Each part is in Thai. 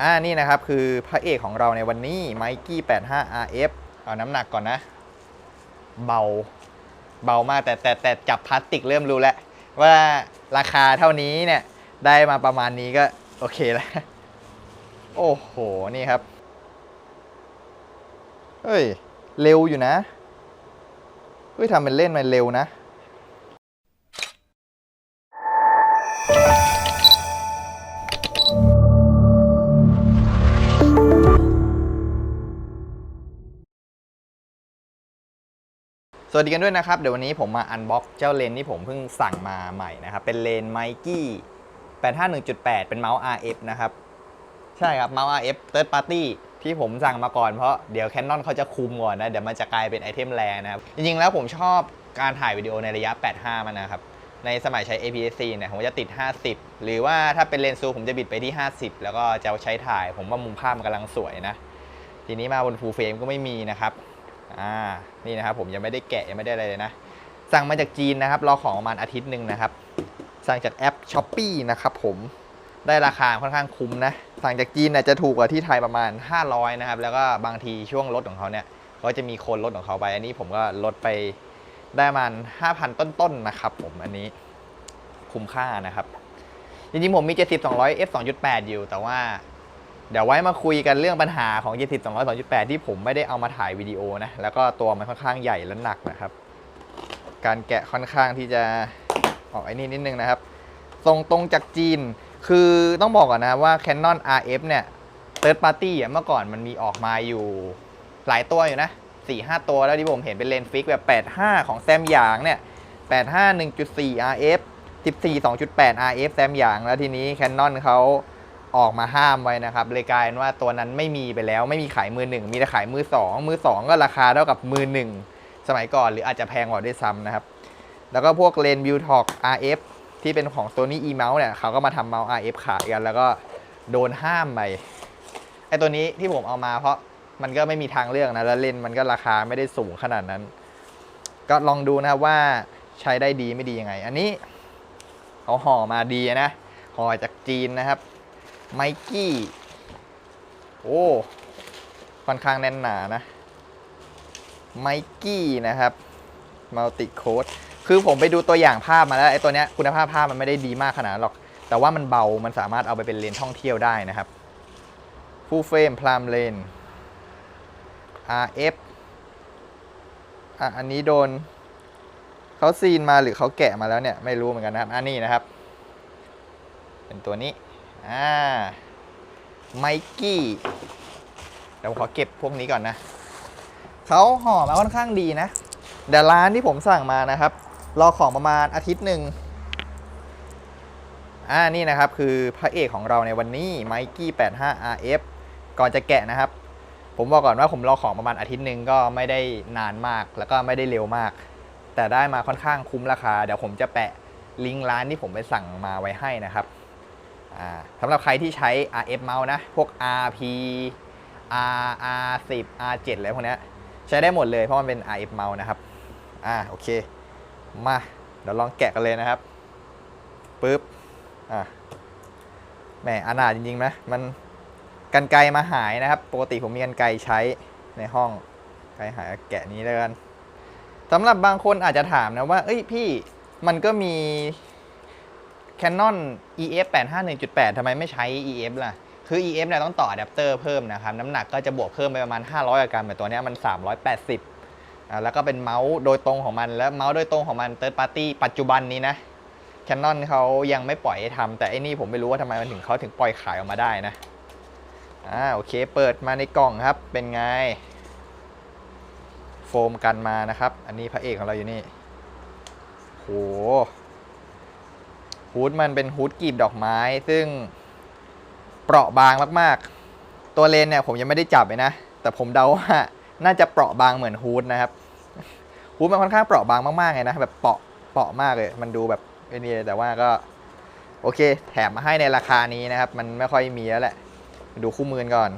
อ่านี่นะครับคือพระเอกของเราในวันนี้ไมกี้ 85 RF เอาน้ำหนักก่อนนะ เบาเบามากแต่แต่แต่จับพลาสติกเริ่มรู้แล้ว ว่าราคาเท่านี้เนี่ย ได้มาประมาณนี้ก็โอเคแล้ว โอ้โห นี่ครับ เฮ้ย เร็วอยู่นะ เฮ้ยทำเป็นเล่นมันเร็วนะ สวัสดีกันด้วยนะครับ เดี๋ยววันนี้ผมมาอันบ็อกเจ้าเลนที่ผมเพิ่งสั่งมาใหม่นะครับ เป็นเลนไมกี้851.8 เป็นเมาส์ RF นะครับ ใช่ครับเมาส์ RF Third Party ที่ผมสั่งมาก่อนเพราะเดี๋ยว Canon เขาจะคุมก่อนนะ เดี๋ยวมันจะกลายเป็นไอเทมแรนะครับ จริงๆแล้วผมชอบการถ่ายวิดีโอในระยะ 85 มันนะครับ ในสมัยใช้ APS-C เนี่ยผมจะติด 50 หรือว่าถ้าเป็นเลนส์ซูมผมจะบิดไปที่ 50 แล้วก็จะใช้ถ่าย ผมว่ามุมภาพมันกำลังสวยนะ ทีนี้มาบน full frame ก็ไม่มีนะครับ อ่านี่นะครับผมยังไม่ได้แกะยังไม่ได้อะไรเลยนะ สั่งมาจากจีนนะครับรอของประมาณอาทิตย์หนึ่งนะครับ สั่งจากแอป s h อ p e e นะครับผมได้ราคาค่อนข้างคุ้มนะ สั่งจากจีนเนี่ยจะถูกกว่าที่ไทยประมาณ 500 นะครับ แล้วก็บางทีช่วงลดของเขาเนี่ย ก็จะมีโคนลดของเขาไป อันนี้ผมก็ลดไปได้ประมาณ 5,000 ต้นๆนะครับผมอันนี้คุ้มค่านะครับ จริงๆ ผมมี 70 200 f 2.8 อยู่ แต่ว่า เดี๋ยวไว้มาคุยกันเรื่องปัญหาของ 70 202.8 ที่ผมไม่ได้เอามาถ่ายวิดีโอนะ แล้วก็ตัวมันค่อนข้างใหญ่และหนักนะครับ การแกะค่อนข้างที่จะออกไอ้นี่นิดนึงนะครับตรงตรงจากจีน คือต้องบอกก่อนนะว่า Canon RF เนี่ย Third Party เมื่อก่อนมันมีออกมาอยู่หลายตัวอยู่นะ 4-5 ตัวแล้วที่ผมเห็นเป็นเลนส์ฟิกแบบ 85 ของแซมหยางเนี่ย 85 1.4 RF 14 2.8 RF แซมหยางแล้วทีนี้ Canon เขา ออกมาห้ามไว้นะครับเลยกลายเป็นว่าตัวนั้นไม่มีไปแล้วไม่มีขายมือหนึ่งมีแต่ขายมือสองมือสองก็ราคาเท่ากับมือหนึ่งสมัยก่อนหรืออาจจะแพงกว่าด้วยซ้ำนะครับ แล้วก็พวกเลนส์ View Talk RF ที่เป็นของ Sony e m o u s e เนี่ยเขาก็มาทำเมาส์ RF ขายกันแล้วก็โดนห้ามไปไอตัวนี้ที่ผมเอามาเพราะมันก็ไม่มีทางเลือกนะ แล้วเลนมันก็ราคาไม่ได้สูงขนาดนั้น ก็ลองดูนะครับว่าใช้ได้ดีไม่ดียังไง อันนี้เขาห่อมาดีนะห่อจากจีนนะครับ ไมกี้ โอ้ค่อนข้างแน่นหนานะไมกี้นะครับมัลติโคดคือผมไปดูตัวอย่างภาพมาแล้วไอ้ตัวเนี้ยคุณภาพภาพมันไม่ได้ดีมากขนาดหรอก แต่ว่ามันเบา มันสามารถเอาไปเป็นเลนท่องเที่ยวได้นะครับ Full Frame Prime Lens RF อะอันนี้โดนเขาซีนมาหรือเขาแกะมาแล้วเนี่ย ไม่รู้เหมือนกันนะครับ อันนี้นะครับ เป็นตัวนี้ อ่าไมกี้เดี๋ยวขอเก็บพวกนี้ก่อนนะเขาห่อมาค่อนข้างดีนะเดี๋ยวร้านที่ผมสั่งมานะครับ รอของประมาณอาทิตย์หนึ่งอ่านี่นะครับคือพระเอกของเราในวันนี้ไมกี้ 85 RF ก่อนจะแกะนะครับ ผมบอกก่อนว่าผมรอของประมาณอาทิตย์หนึ่งก็ไม่ได้นานมากแล้วก็ไม่ได้เร็วมาก แต่ได้มาค่อนข้างคุ้มราคา เดี๋ยวผมจะแปะลิงก์ร้านที่ผมไปสั่งมาไว้ให้นะครับ สำหรับใครที่ใช้ RF mouse นะ พวก RP R R10 R7 อะไรพวกนี้ใช้ได้หมดเลยเพราะมันเป็น RF mouse นะครับ อ่าโอเค มาเดี๋ยวลองแกะกันเลยนะครับปึ๊บ อะแหมอนาถจริงๆไหมมันกันไกลมาหายนะครับ ปกติผมมีกันไกลใช้ในห้องไกลหายแกะนี้แล้วกันสำหรับบางคนอาจจะถามนะว่า เอ้ยพี่มันก็มี Canon EF 851.8ทำไมไม่ใช้ EF ล่ะ คือ EF เนี่ยต้องต่ออะแดปเตอร์เพิ่มนะครับ น้ำหนักก็จะบวกเพิ่มไปประมาณ 500 กรัมแต่ตัวนี้มัน 380 แล้วก็เป็นเมาส์โดยตรงของมัน แล้วเมาส์โดยตรงของมัน Third Party ปัจจุบันนี้นะ Canon เขายังไม่ปล่อยให้ทำแต่ไอ้นี่ผมไม่รู้ว่าทำไมมันถึงเขาถึงปล่อยขายออกมาได้นะอ่าโอเค เปิดมาในกล่องครับ เป็นไง โฟมกันมานะครับ อันนี้พระเอกของเราอยู่นี่โห ฮูดมันเป็นฮูดกลีบดอกไม้ ซึ่งเปราะบางมากๆ ตัวเลนเนี่ยผมยังไม่ได้จับเลยนะ แต่ผมเดาว่าน่าจะเปราะบางเหมือนฮูดนะครับฮูดมันค่อนข้างเปราะบางมากๆเลยนะแบบเปราะเปราะมากเลย มันดูแบบไอ้นี่แต่ว่าก็โอเค แถมมาให้ในราคานี้นะครับ มันไม่ค่อยมีแล้วแหละ ดูคู่มือก่อน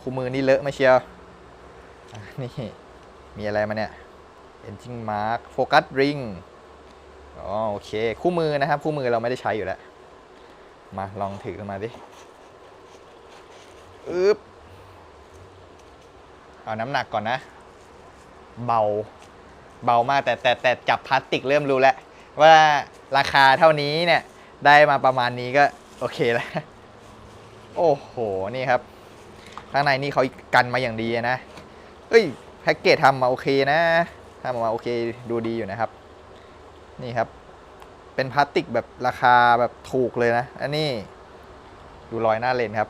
คู่มือนี่เลอะไม่เชียว นี่ มีอะไรมาเนี่ย engine mark focus ring อ๋อโอเค คู่มือนะครับ คู่มือเราไม่ได้ใช้อยู่แล้ว มาลองถือขึ้นมาดิอึ๊บเอาน้ำหนักก่อนนะ เบา เบามากแต่แต่แต่จับพลาสติกเริ่มรู้แล้ว ว่าราคาเท่านี้เนี่ย ได้มาประมาณนี้ก็โอเคแล้ว โอ้โห นี่ครับ ข้างในนี่เขากันมาอย่างดีนะ เอ้ย แพ็กเกจทำมาโอเคนะทำมาโอเคดูดีอยู่นะครับ นี่ครับ เป็นพลาสติกแบบราคาแบบถูกเลยนะ อันนี้ดูรอยหน้าเลนครับ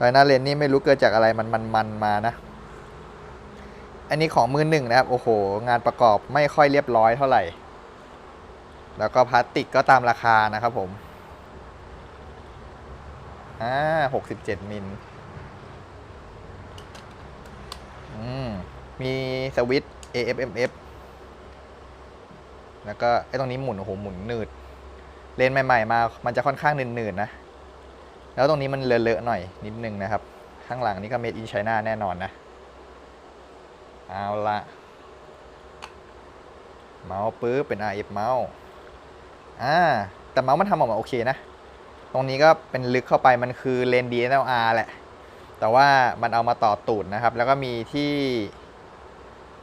รอยหน้าเลนนี่ไม่รู้เกิดจากอะไรมันมันมันมานะ อันนี้ของมือหนึ่งนะครับ โอ้โห งานประกอบไม่ค่อยเรียบร้อยเท่าไหร่ แล้วก็พลาสติกก็ตามราคานะครับผม อ่าหกสิบเจ็ดมิลอืมมีสวิตช์ AFMF แล้วก็ไอ้ตรงนี้หมุนโอ้โหหมุนหนืด เลนใหม่ ๆ มา มันจะค่อนข้างหนืดๆนะ แล้วตรงนี้มันเลอะๆหน่อยนิดนึงนะครับ ข้างหลังนี่ก็ made in China แน่นอนนะ เอาละเมาส์ปึ๊บเป็น RF เมาส์อ่า แต่เมาส์มันทำออกมาโอเคนะ ตรงนี้ก็เป็นลึกเข้าไปมันคือเลน DSLR แหละ แต่ว่ามันเอามาต่อตูดนะครับ แล้วก็มีที่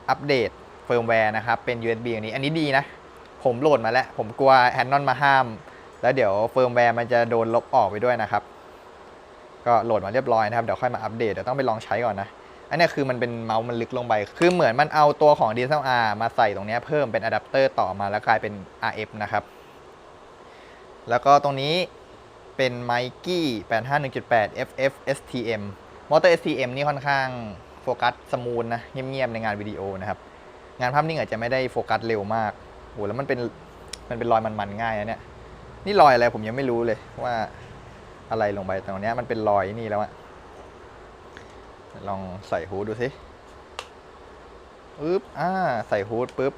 อัปเดตเฟิร์มแวร์นะครับ เป็น USB อันนี้ อันนี้ดีนะ ผมโหลดมาแล้ว ผมกลัวแฮนนอนมาห้าม แล้วเดี๋ยวเฟิร์มแวร์มันจะโดนลบออกไปด้วยนะครับ ก็โหลดมาเรียบร้อยนะครับ เดี๋ยวค่อยมาอัปเดต เดี๋ยวต้องไปลองใช้ก่อนนะ อันนี้คือมันเป็นเมาส์มันลึกลงไป คือเหมือนมันเอาตัวของ DSLR มาใส่ตรงนี้เพิ่มเป็นอะแดปเตอร์ต่อมาแล้วกลายเป็น RF นะครับ แล้วก็ตรงนี้เป็น m i k e 851.8 FF STM มอเตอร์ STM นี่ค่อนข้างโฟกัสสมูทนะ เงียบๆ ในงานวิดีโอนะครับ งานภาพนิ่งอาจจะไม่ได้โฟกัสเร็วมาก โหแล้วมันเป็นมันเป็นรอยมันๆง่ายนะเนี่ยนี่รอยอะไรผมยังไม่รู้เลยว่าอะไรลงไปตรงนี้มันเป็นรอยนี่แล้วอะลองใส่ฮูดดูสิปึ๊บอ่าใส่ฮูดปึ๊บ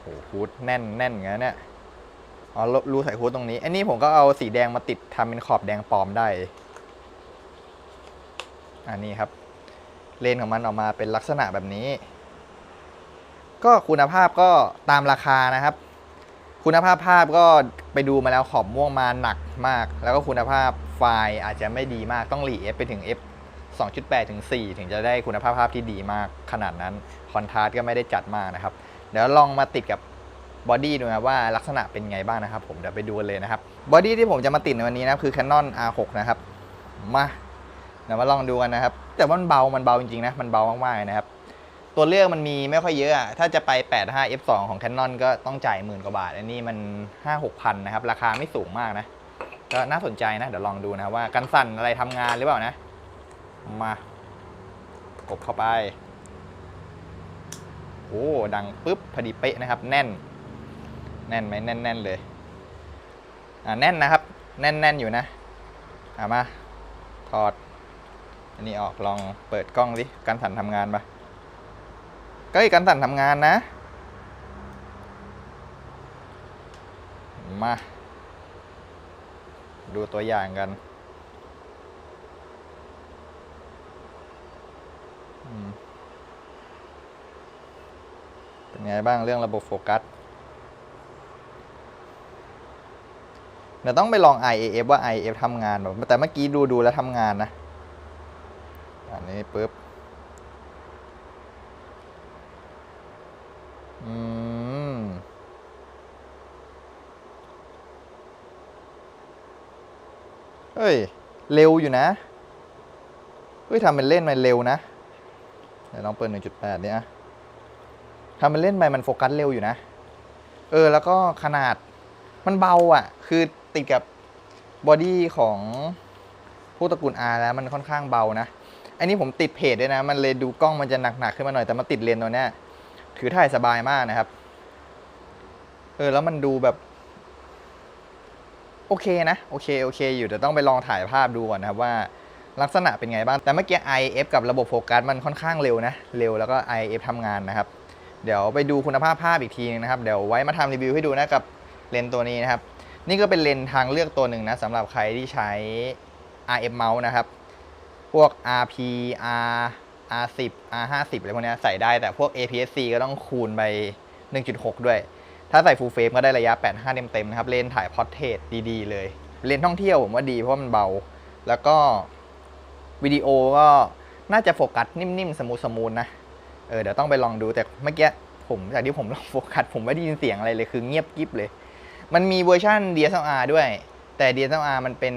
โอ้โหฮูดแน่นแน่นงั้นเนี่ยอ๋อรูใส่ฮูดตรงนี้อันนี้ผมก็เอาสีแดงมาติดทำเป็นขอบแดงปลอมได้อันนี้ครับ เลนของมันออกมาเป็นลักษณะแบบนี้ ก็คุณภาพก็ตามราคานะครับ คุณภาพภาพก็ไปดูมาแล้วขอบม่วงมาหนักมาก แล้วก็คุณภาพไฟล์อาจจะไม่ดีมากต้องหลี F ไปถึง F 2.8 ถึง 4 ถึงจะได้คุณภาพภาพที่ดีมากขนาดนั้น คอนทราสต์ก็ไม่ได้จัดมากนะครับ เดี๋ยวลองมาติดกับบอดี้ดูนะว่าลักษณะเป็นไงบ้างนะครับ ผมเดี๋ยวไปดูกันเลยนะครับบอดี้ที่ผมจะมาติดในวันนี้นะคือ Canon R6 นะครับมาเดี๋ยวมาลองดูกันนะครับ แต่ว่ามันเบามันเบาจริงๆนะมันเบามากๆนะครับ ตัวเลือกมันมีไม่ค่อยเยอะอะถ้าจะไป 85 f2 ของ Canon ก็ต้องจ่ายหมื่นกว่าบาท อันนี้มัน 5 6พันนะครับ ราคาไม่สูงมากนะ ก็น่าสนใจนะ เดี๋ยวลองดูนะว่ากันสั่นอะไรทำงานหรือเปล่านะ มากดเข้าไป โอ้ดังปุ๊บพอดีเป๊ะนะครับ แน่น แน่นไหมแน่นแน่นเลย อ่าแน่นนะครับ แน่นแน่นอยู่นะ อ่ามาถอด อันนี้ออกลองเปิดกล้องสิกันสั่นทำงานปะ ก็อีกกันสั่นทำงานนะ มา ดูตัวอย่างกันเป็นไงบ้างเรื่องระบบโฟกัสเดี๋ยวต้องไปลอง IAF ว่า IAF ทำงานแบบแต่เมื่อกี้ดูดูแล้วทำงานนะ อันนี้ปุ๊บ เฮ้ย เร็วอยู่นะ เฮ้ยทำเป็นเล่นมันเร็วนะเดี๋ยวลองเปิด 1.8เนี่ยทำเป็นเล่นไปมันโฟกัสเร็วอยู่นะ เออ แล้วก็ขนาดมันเบาอะ คือติดกับบอดี้ของพวกตระกูล R แล้วมันค่อนข้างเบานะ อันนี้ผมติดเพจด้วยนะ มันเลยดูกล้องมันจะหนักๆขึ้นมาหน่อย แต่มาติดเลนส์ตัวเนี้ยถือถ่ายสบายมากนะครับ เออ แล้วมันดูแบบ โอเคนะ โอเค โอเค อยู่แต่ต้องไปลองถ่ายภาพดูก่อนนะครับว่าลักษณะเป็นไงบ้าง แต่เมื่อกี้ IF กับระบบโฟกัสมันค่อนข้างเร็วนะ เร็วแล้วก็ IF ทำงานนะครับ เดี๋ยวไปดูคุณภาพภาพอีกทีนึงนะครับ เดี๋ยวไว้มาทำรีวิวให้ดูนะกับเลนส์ตัวนี้นะครับ นี่ก็เป็นเลนส์ทางเลือกตัวหนึ่งนะสำหรับใครที่ใช้ RF mouse นะครับ พวก RP R R10 R50 อะไรพวกนี้ใส่ได้แต่พวก APS-C ก็ต้องคูณไป 1.6 ด้วย ถ้าใส่ full frame ก็ได้ระยะ 85 เต็มๆนะครับ เลนส์ถ่ายพอร์เทรตดีๆ เลย เลนส์ท่องเที่ยวผมว่าดีเพราะมันเบา แล้วก็วิดีโอก็น่าจะโฟกัสนิ่มๆ สมูทสมูทนะ เออเดี๋ยวต้องไปลองดูแต่เมื่อกี้ผมจากที่ผมลองโฟกัสผมไม่ได้ยินเสียงอะไรเลยคือเงียบกริบเลย มันมีเวอร์ชัน DSLR ด้วย แต่ DSLR มันเป็น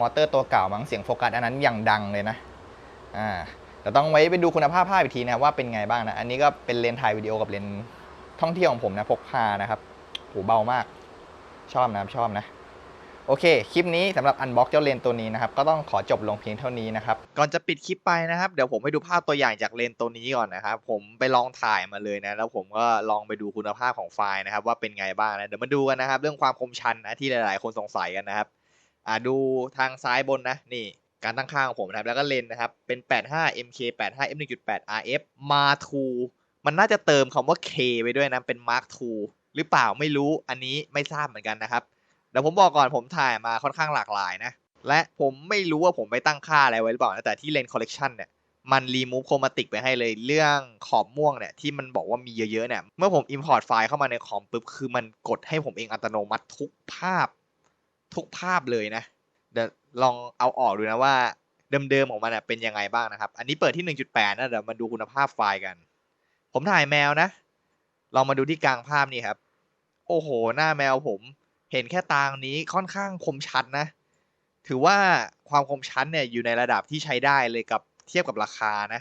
มอเตอร์ตัวเก่ามั้งเสียงโฟกัสอันนั้นอย่างดังเลยนะอ่าแต่ต้องไว้ไปดูคุณภาพภาพอีกทีนะว่าเป็นไงบ้างนะ อันนี้ก็เป็นเลนส์ถ่ายวิดีโอกับเลนส์ ท่องเที่ยวของผมนะพกพานะครับโหเบามาก ชอบนะครับชอบนะโอเค คลิปนี้สำหรับอันบ็อกเจ้าเลนตัวนี้นะครับ ก็ต้องขอจบลงเพียงเท่านี้นะครับ ก่อนจะปิดคลิปไปนะครับ เดี๋ยวผมให้ดูภาพตัวอย่างจากเลนตัวนี้ก่อนนะครับ ผมไปลองถ่ายมาเลยนะ แล้วผมก็ลองไปดูคุณภาพของไฟล์นะครับ ว่าเป็นไงบ้างนะ เดี๋ยวมาดูกันนะครับ เรื่องความคมชันนะที่หลาย ๆ คนสงสัยกันนะครับ อ่าดูทางซ้ายบนนะ นี่การตั้งค่าของผมนะครับ แล้วก็เลนนะครับ เป็น 85 MK 85 f 1.8 RF Mark II มันน่าจะเติมคำว่า K ไปด้วยนะ เป็น Mark II หรือเปล่าไม่รู้อันนี้ไม่ทราบเหมือนกันนะครับเดี๋ยวผมบอกก่อนผมถ่ายมาค่อนข้างหลากหลายนะ และผมไม่รู้ว่าผมไปตั้งค่าอะไรไว้หรือเปล่านะแต่ที่เลนส์คอลเลกชันเนี่ยมันรีมูฟโครมาติกไปให้เลยเรื่องขอบม่วงเนี่ยที่มันบอกว่ามีเยอะๆเนี่ยเมื่อผม Import ไฟล์เข้ามาในคอมปุ๊บคือมันกดให้ผมเองอัตโนมัติทุกภาพ ทุกภาพเลยนะ เดี๋ยวลองเอาออกดูนะว่าเดิมๆของมันเป็นยังไงบ้างนะครับ อันนี้เปิดที่ 1.8นะเดี๋ยวมาดูคุณภาพไฟล์กัน ผมถ่ายแมวนะลองมาดูที่กลางภาพนี่ครับ โอ้โห หน้าแมวผม เห็นแค่ตางนี้ค่อนข้างคมชัดนะ ถือว่าความคมชัดเนี่ยอยู่ในระดับที่ใช้ได้เลยกับเทียบกับราคานะ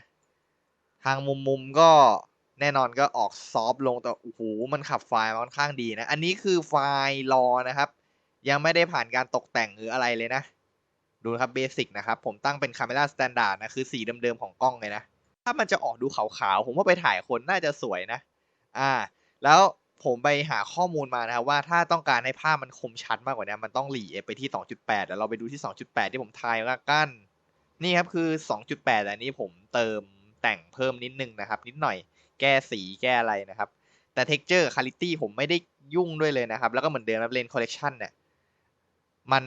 ทางมุมมุมก็แน่นอนก็ออกซอฟลงแต่โอ้โหมันขับไฟล์ค่อนข้างดีนะ อันนี้คือไฟล์รอนะครับ ยังไม่ได้ผ่านการตกแต่งหรืออะไรเลยนะ ดูครับเบสิกนะครับ ผมตั้งเป็น Camera Standard นะ คือสีเดิมๆของกล้องเลยนะ ถ้ามันจะออกดูขาวๆ ผมว่าไปถ่ายคนน่าจะสวยนะ อ่า แล้วผมไปหาข้อมูลมานะครับว่าถ้าต้องการให้ภาพมันคมชัดมากกว่านี้มันต้องหลีเอไปที่ 2.8เดี๋ยวเราไปดูที่ 2.8 ที่ผมทายว่ากัน นี่ครับคือ 2.8อันนี้ผมเติมแต่งเพิ่มนิดนึงนะครับ นิดหน่อย แก้สีแก้อะไรนะครับ แต่ texture quality ผมไม่ได้ยุ่งด้วยเลยนะครับ แล้วก็เหมือนเดิมครับเลน collection เนี่ยมัน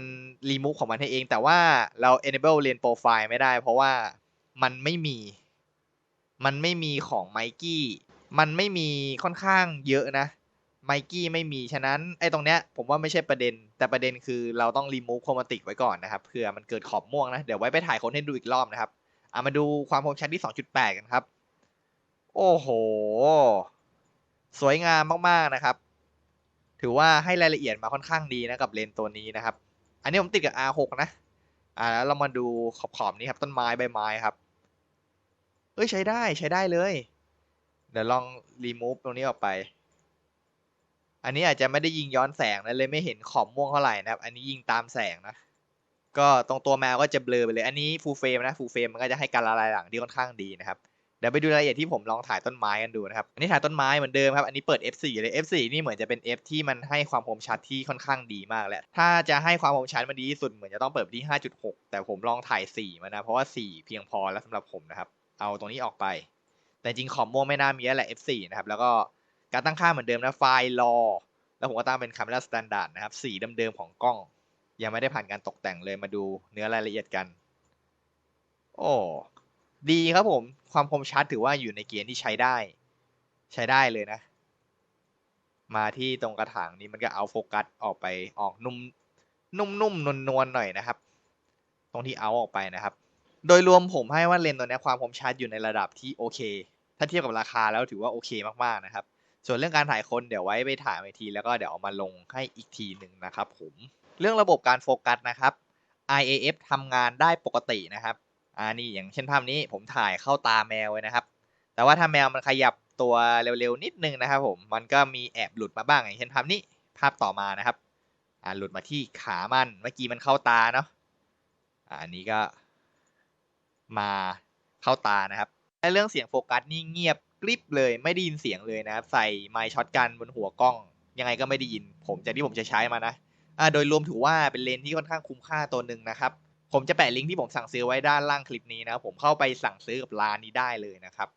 รีมูฟของมันให้เอง แต่ว่าเรา enable lane profile ไม่ได้ เพราะว่ามันไม่มี มันไม่มีของไมกี้มันไม่มีค่อนข้างเยอะนะไมกี้ไม่มีฉะนั้นไอ้ตรงเนี้ยผมว่าไม่ใช่ประเด็น แต่ประเด็นคือเราต้องรีมูฟโครมาติกไว้ก่อนนะครับเผื่อมันเกิดขอบม่วงนะ เดี๋ยวไว้ไปถ่ายคนให้ดูอีกรอบนะครับอะมาดูความคมชัดที่ 2.8 กันครับ โอ้โห สวยงามมากๆนะครับ ถือว่าให้รายละเอียดมาค่อนข้างดีนะกับเลนตัวนี้นะครับ อันนี้ผมติดกับ R6 นะ อ่าแล้วเรามาดูขอบๆนี้ครับต้นไม้ใบไม้ครับ เอ้ยใช้ได้ใช้ได้เลย เดี๋ยวลองรีมูฟตรงนี้ออกไป อันนี้อาจจะไม่ได้ยิงย้อนแสงนะเลยไม่เห็นขอบม่วงเท่าไหร่นะครับ อันนี้ยิงตามแสงนะ ก็ตรงตัวแมวก็จะเบลอไปเลย อันนี้ฟูลเฟรมนะฟูลเฟรมมันก็จะให้การละลายหลังที่ค่อนข้างดีนะครับเดี๋ยวไปดูรายละเอียดที่ผมลองถ่ายต้นไม้กันดูนะครับ อันนี้ถ่ายต้นไม้เหมือนเดิมครับ อันนี้เปิด F4 เลย F4 นี่เหมือนจะเป็น F ที่มันให้ความคมชัดที่ค่อนข้างดีมากแหละ ถ้าจะให้ความคมชัดมันดีที่สุดเหมือนจะต้องเปิดที่ 5.6 แต่ผมลองถ่าย 4 มานะ เพราะว่า 4 เพียงพอแล้วสำหรับผมนะครับ เอาตรงนี้ออกไป แต่จริงขอบม่วงไม่น่ามีแหละ F4 นะครับ แล้วก็การตั้งค่าเหมือนเดิมนะไฟล์รอแล้วผมก็ตั้งเป็น Camera Standard นะครับ สีเดิมๆของกล้อง ยังไม่ได้ผ่านการตกแต่งเลยมาดูเนื้อรายละเอียดกัน โอ้ดีครับผม ความคมชัดถือว่าอยู่ในเกณฑ์ที่ใช้ได้ ใช้ได้เลยนะ มาที่ตรงกระถางนี้มันก็เอาโฟกัสออกไปออกนุ่มนุ่มๆนวลๆหน่อยนะครับ ตรงที่เอาออกไปนะครับ โดยรวมผมให้ว่าเลนส์ตัวนี้ความคมชัดอยู่ในระดับที่โอเค ถ้าเทียบกับราคาแล้วถือว่าโอเคมากๆนะครับ ส่วนเรื่องการถ่ายคนเดี๋ยวไว้ไปถ่ายอีกที แล้วก็เดี๋ยวเอามาลงให้อีกทีหนึ่งนะครับผม เรื่องระบบการโฟกัสนะครับ IAF ทำงานได้ปกตินะครับอ่านี่อย่างเช่นภาพนี้ผมถ่ายเข้าตาแมวไว้นะครับ แต่ว่าถ้าแมวมันขยับตัวเร็วๆนิดนึงนะครับผม มันก็มีแอบหลุดมาบ้างอย่างเช่นภาพนี้ภาพต่อมานะครับ อ่าหลุดมาที่ขามัน เมื่อกี้มันเข้าตาเนาะ อ่าอันนี้ก็ มาเข้าตานะครับและเรื่องเสียงโฟกัสนี่เงียบกริบเลยไม่ได้ยินเสียงเลยนะครับ ใส่ไมค์ช็อตกันบนหัวกล้อง ยังไงก็ไม่ได้ยิน ผมจากที่ผมจะใช้มานะอ่าโดยรวมถือว่าเป็นเลนที่ค่อนข้างคุ้มค่าตัวหนึ่งนะครับ ผมจะแปะลิงก์ที่ผมสั่งซื้อไว้ด้านล่างคลิปนี้นะครับผมเข้าไปสั่งซื้อกับร้านนี้ได้เลยนะครับ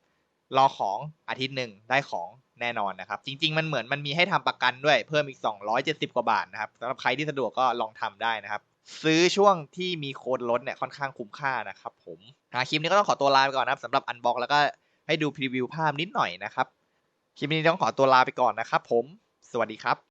รอของอาทิตย์หนึ่งได้ของแน่นอนนะครับ จริง ๆ มันเหมือนมันมีให้ทำประกันด้วยเพิ่มอีก 270 กว่าบาทนะครับสำหรับใครที่สะดวกก็ลองทำได้นะครับ ซื้อช่วงที่มีโค้ดลดเนี่ยค่อนข้างคุ้มค่านะครับผมหาคลิปนี้ก็ต้องขอตัวลาไปก่อนนะครับสำหรับอันบ็อกแล้วก็ให้ดูพรีวิวภาพนิดหน่อยนะครับ คลิปนี้ต้องขอตัวลาไปก่อนนะครับผม สวัสดีครับ